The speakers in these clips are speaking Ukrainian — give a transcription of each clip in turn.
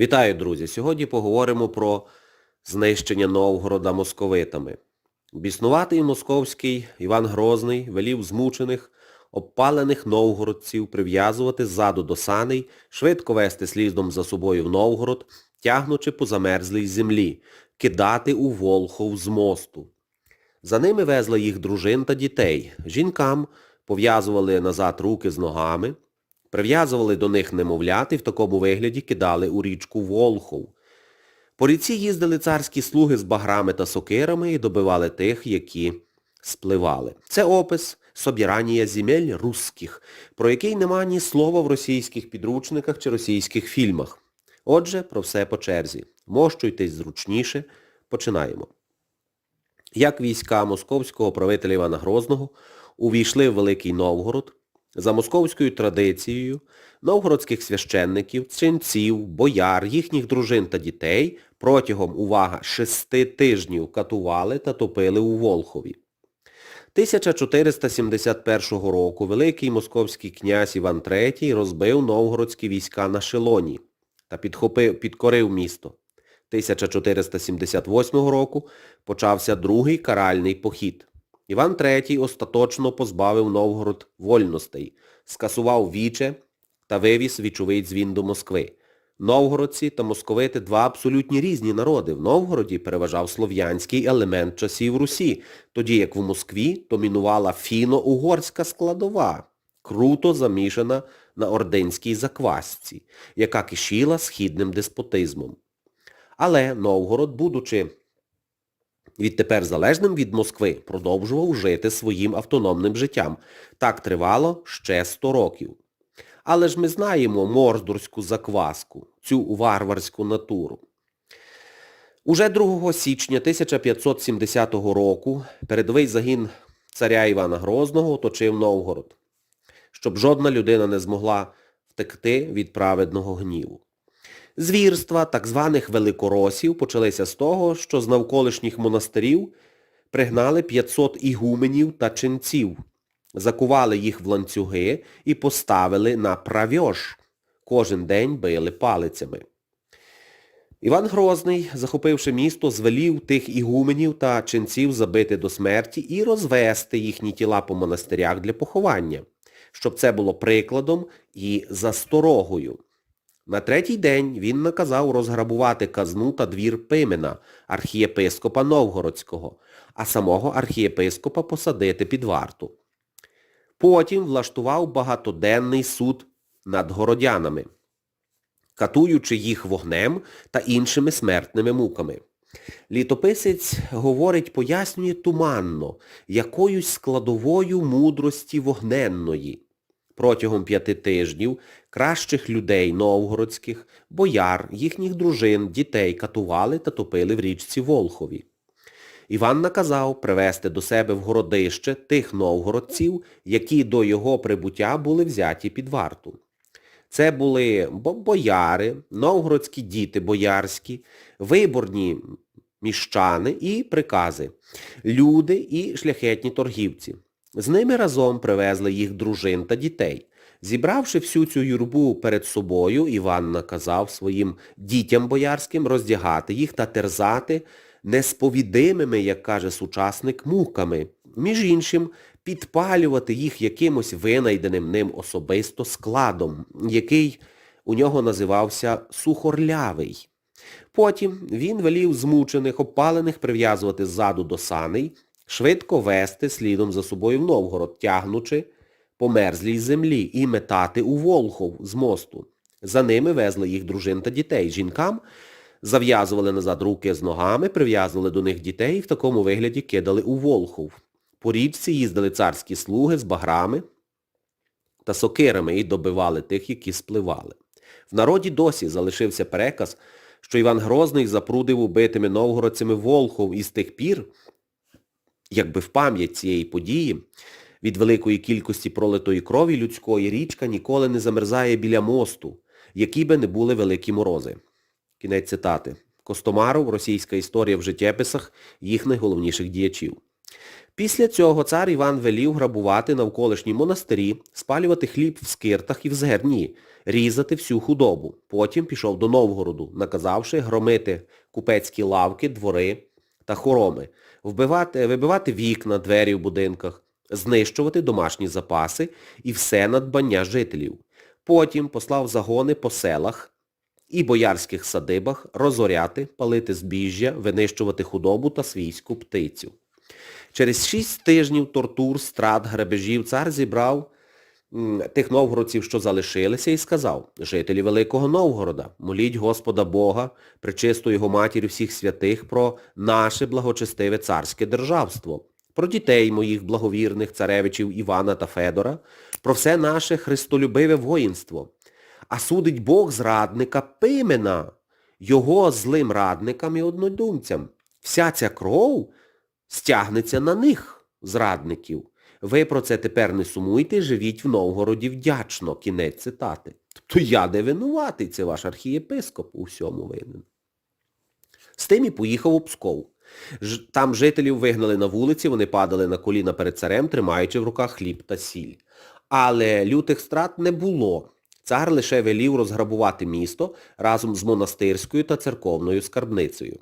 Вітаю, друзі! Сьогодні поговоримо про знищення Новгорода московитами. Біснуватий московський Іван Грозний велів змучених, обпалених новгородців прив'язувати ззаду до саней, швидко вести слідом за собою в Новгород, тягнучи по замерзлій землі, кидати у Волхов з мосту. За ними везли їх дружин та дітей. Жінкам пов'язували назад руки з ногами, прив'язували до них немовлят і в такому вигляді кидали у річку Волхов. По ріці їздили царські слуги з баграми та сокирами і добивали тих, які спливали. Це опис собіранія земель русських, про який нема ні слова в російських підручниках чи російських фільмах. Отже, про все по черзі. Мощуйтесь зручніше. Починаємо. Як війська московського правителя Івана Грозного увійшли в Великий Новгород, за московською традицією, новгородських священників, ченців, бояр, їхніх дружин та дітей протягом, увага, шести тижнів катували та топили у Волхові. 1471 року великий московський князь Іван III розбив новгородські війська на Шелоні та підхопив, підкорив місто. 1478 року почався другий каральний похід. Іван III остаточно позбавив Новгород вольностей, скасував віче та вивіз вічовий дзвін до Москви. Новгородці та московити – два абсолютні різні народи. В Новгороді переважав слов'янський елемент часів Русі, тоді як в Москві домінувала фіно-угорська складова, круто замішана на ординській заквасці, яка кишіла східним деспотизмом. Але Новгород, будучи відтепер залежним від Москви, продовжував жити своїм автономним життям. Так тривало ще 100 років. Але ж ми знаємо морздурську закваску, цю варварську натуру. Уже 2 січня 1570 року передовий загін царя Івана Грозного оточив Новгород, щоб жодна людина не змогла втекти від праведного гніву. Звірства так званих великоросів почалися з того, що з навколишніх монастирів пригнали 500 ігуменів та ченців, закували їх в ланцюги і поставили на правьош. Кожен день били палицями. Іван Грозний, захопивши місто, звелів тих ігуменів та ченців забити до смерті і розвести їхні тіла по монастирях для поховання, щоб це було прикладом і засторогою. На третій день він наказав розграбувати казну та двір Пимена, архієпископа Новгородського, а самого архієпископа посадити під варту. Потім влаштував багатоденний суд над городянами, катуючи їх вогнем та іншими смертними муками. Літописець говорить, пояснює туманно, якоюсь складовою мудрості вогненної. Протягом п'яти тижнів кращих людей новгородських, бояр, їхніх дружин, дітей катували та топили в річці Волхові. Іван наказав привезти до себе в городище тих новгородців, які до його прибуття були взяті під варту. Це були бояри, новгородські діти боярські, виборні міщани і прикази, люди і шляхетні торгівці. З ними разом привезли їх дружин та дітей. Зібравши всю цю юрбу перед собою, Іван наказав своїм дітям боярським роздягати їх та терзати несповідимими, як каже сучасник, муками. Між іншим, підпалювати їх якимось винайденим ним особисто складом, який у нього називався сухорлявий. Потім він велів змучених, опалених прив'язувати ззаду до саней, швидко вести слідом за собою в Новгород, тягнучи по мерзлій землі і метати у Волхов з мосту. За ними везли їх дружин та дітей. Жінкам зав'язували назад руки з ногами, прив'язували до них дітей і в такому вигляді кидали у Волхов. По річці їздили царські слуги з баграми та сокирами і добивали тих, які спливали. В народі досі залишився переказ, що Іван Грозний запрудив убитими новгородцями Волхов і з тих пір, якби в пам'ять цієї події, від великої кількості пролитої крові людської річка ніколи не замерзає біля мосту, які би не були великі морози. Кінець цитати. Костомаров, російська історія в життєписах їх найголовніших діячів. Після цього цар Іван велів грабувати навколишні монастирі, спалювати хліб в скиртах і в зерні, різати всю худобу. Потім пішов до Новгороду, наказавши громити купецькі лавки, двори та хороми, вбивати, вибивати вікна, двері в будинках, знищувати домашні запаси і все надбання жителів. Потім послав загони по селах і боярських садибах розоряти, палити збіжжя, винищувати худобу та свійську птицю. Через шість тижнів тортур, страт, грабежів цар зібрав тих новгородців, що залишилися, і сказав, жителі Великого Новгорода, моліть Господа Бога, причисту його матір всіх святих, про наше благочестиве царське державство, про дітей моїх благовірних царевичів Івана та Федора, про все наше христолюбиве воїнство. А судить Бог зрадника Пимена, його злим радникам і однодумцям. Вся ця кров стягнеться на них, зрадників. Ви про це тепер не сумуйте, живіть в Новгороді вдячно. Кінець цитати. Тобто я не винуватий, це ваш архієпископ у всьому винен. З тим і поїхав у Псков. Там жителів вигнали на вулиці, вони падали на коліна перед царем, тримаючи в руках хліб та сіль. Але лютих страт не було. Цар лише велів розграбувати місто разом з монастирською та церковною скарбницею.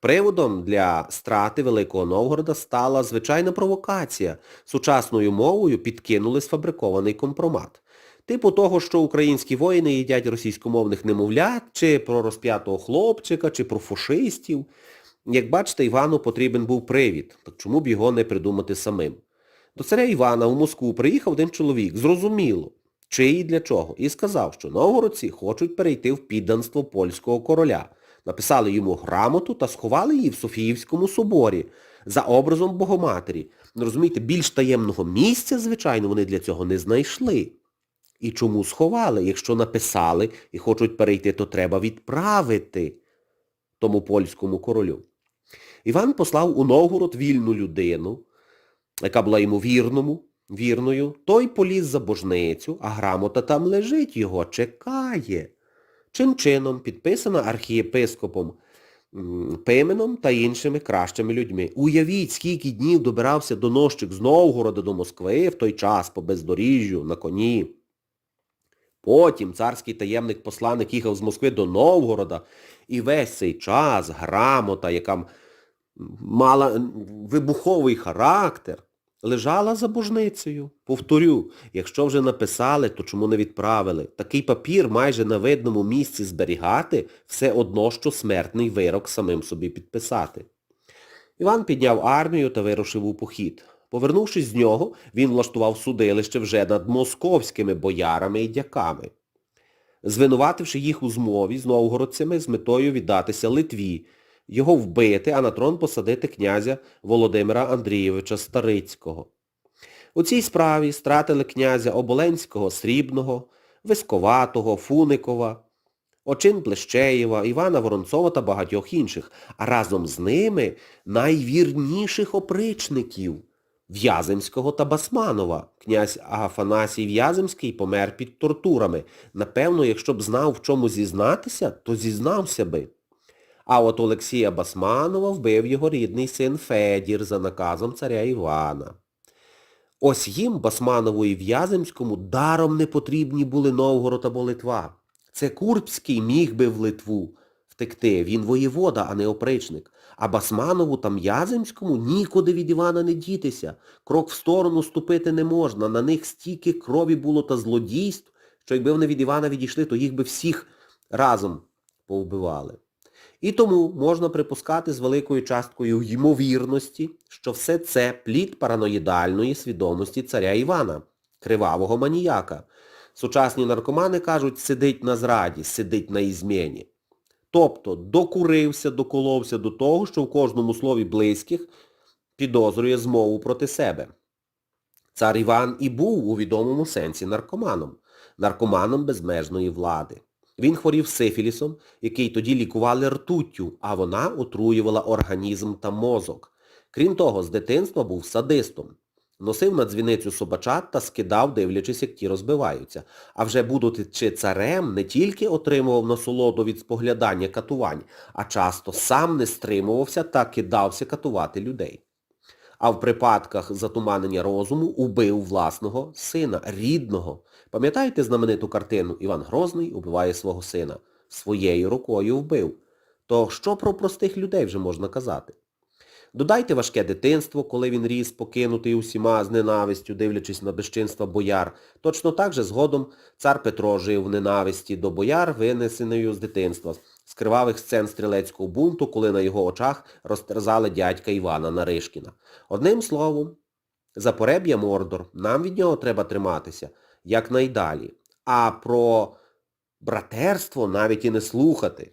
Приводом для страти Великого Новгорода стала звичайна провокація. Сучасною мовою підкинули сфабрикований компромат. Типу того, що українські воїни їдять російськомовних немовлят, чи про розп'ятого хлопчика, чи про фашистів. Як бачите, Івану потрібен був привід, так чому б його не придумати самим? До царя Івана у Москву приїхав один чоловік, зрозуміло, чи і для чого, і сказав, що новгородці хочуть перейти в підданство польського короля. Написали йому грамоту та сховали її в Софіївському соборі за образом Богоматері. Ну, розумієте, більш таємного місця, звичайно, вони для цього не знайшли. І чому сховали? Якщо написали і хочуть перейти, то треба відправити тому польському королю. Іван послав у Новгород вільну людину, яка була йому вірному, вірною. Той поліз за божницю, а грамота там лежить, його чекає. Чим чином підписана архієпископом Пименом та іншими кращими людьми. Уявіть, скільки днів добирався доносчик з Новгорода до Москви в той час по бездоріжжю, на коні. Потім царський таємник посланник їхав з Москви до Новгорода, і весь цей час грамота, яка мала вибуховий характер, лежала за божницею. Повторю, якщо вже написали, то чому не відправили? Такий папір майже на видному місці зберігати, все одно, що смертний вирок самим собі підписати. Іван підняв армію та вирушив у похід. Повернувшись з нього, він влаштував судилище вже над московськими боярами і дяками, звинувативши їх у змові з новгородцями з метою віддатися Литві, його вбити, а на трон посадити князя Володимира Андрійовича Старицького. У цій справі стратили князя Оболенського Срібного, Висковатого, Фуникова, Очин Плещеєва, Івана Воронцова та багатьох інших, а разом з ними найвірніших опричників В'яземського та Басманова. Князь Афанасій В'яземський помер під тортурами. Напевно, якщо б знав, в чому зізнатися, то зізнався би. А от Олексія Басманова вбив його рідний син Федір за наказом царя Івана. Ось їм, Басманову і В'яземському, даром не потрібні були Новгород або Литва. Це Курбський міг би в Литву втекти. Він воєвода, а не опричник. А Басманову та М'яземському нікуди від Івана не дітися. Крок в сторону ступити не можна. На них стільки крові було та злодійств, що якби вони від Івана відійшли, то їх би всіх разом повбивали. І тому можна припускати з великою часткою ймовірності, що все це плід параноїдальної свідомості царя Івана, кривавого маніяка. Сучасні наркомани кажуть, сидить на зраді, сидить на ізмені. Тобто докурився, доколовся до того, що в кожному слові близьких підозрює змову проти себе. Цар Іван і був у відомому сенсі наркоманом, наркоманом безмежної влади. Він хворів сифілісом, який тоді лікували ртуттю, а вона отруювала організм та мозок. Крім того, з дитинства був садистом. Носив на дзвіницю собачат та скидав, дивлячись, як ті розбиваються. А вже будучи царем, не тільки отримував насолоду від споглядання катувань, а часто сам не стримувався та кидався катувати людей. А в припадках затуманення розуму убив власного сина, рідного, Пам'ятаєте знамениту картину Іван Грозний убиває свого сина? Своєю рукою вбив. То що про простих людей вже можна казати? Додайте важке дитинство, коли він ріс, покинутий усіма з ненавистю, дивлячись на безчинства бояр. Точно так же згодом цар Петро жив в ненависті до бояр, винесеною з дитинства, з кривавих сцен стрілецького бунту, коли на його очах розтерзали дядька Івана Наришкіна. Одним словом, Запореб'я Мордор, нам від нього треба триматися якнайдалі. А про братерство навіть і не слухати.